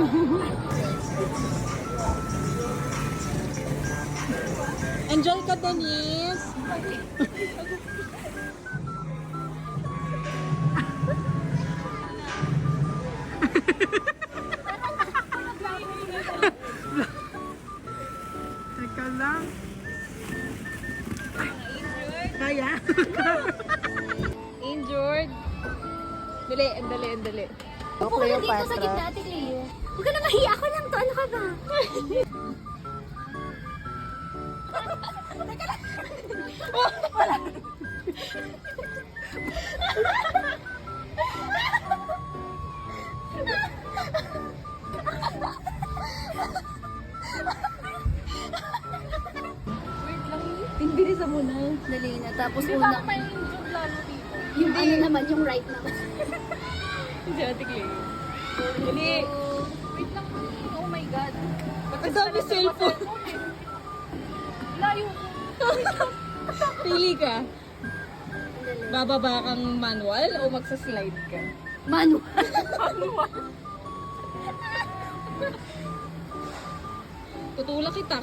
Enjoy ka, Denise. Teka lang. Kaya? Injured. Dali, andali, andali. Upo ka lang dito sa gitna, Ate Cleo. Huwag ka na mahiya. Ako lang to. Ano ka ba? Pinbilisan mo na. Dali na. Tapos una. may injured lalo dito. Yung ano naman, yung right naman. Si Ate Clay. Dali. Ang dami cellphone. Layo. Pili ka. Bababa kang manual o magsa-slide ka? Manual. Tutulak kita.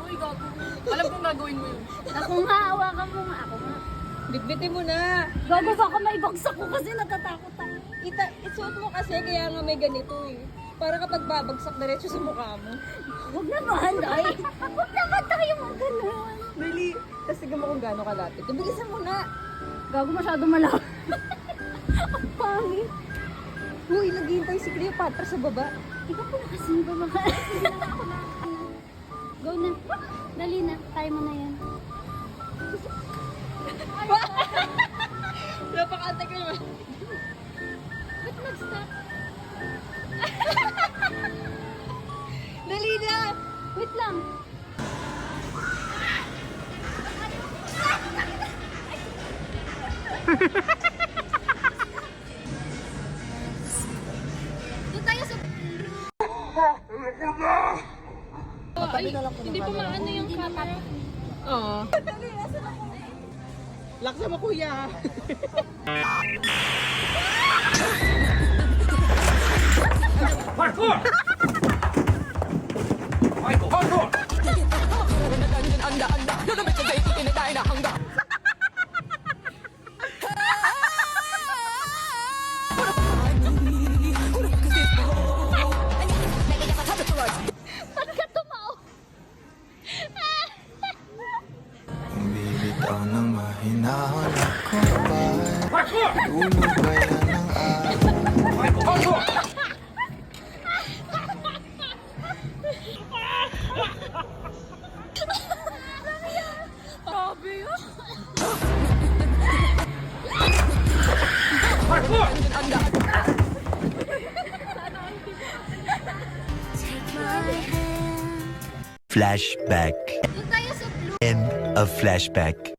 Uy, gago. Alam kong gagawin mo yun. Ako nga, hawakan mo nga. Ako nga. Bitbitin mo na. Gago baka maibagsak ko kasi natatakot ako. Ita, isuot mo kasi kaya nga may ganito eh. Para kapag babagsak diretso sa mukha mo. Huwag naman, ay. Huwag naman tayo mag ganun. Dali. Tapos tignan mo kung gaano kalapit. Bilisan mo na. Gago masyado malaki. Ang pangit. Uy, naghihintay si Cleopatra sa baba. Ikaw po na kasi ba baka? Go na. Dali na. Kaya mo na yan. Napakantay ka naman. Doon tayo sa... Ay, hindi pa maano yung camera. Oo. Laksa mo kuya. Ba't Bibitaw ng mahinahon ako ba? Ulo ang araw? Grabe yun. Flashback. Sa blue. End of flashback.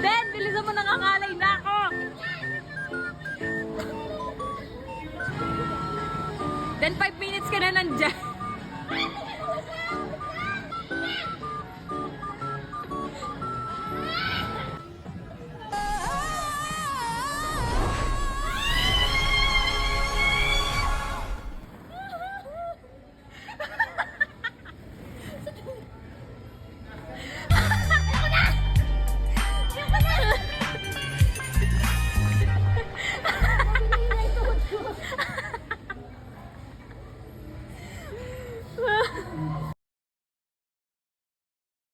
Den, bilisan mo nangangalay na ako. Den, 5 minutes ka na nandyan.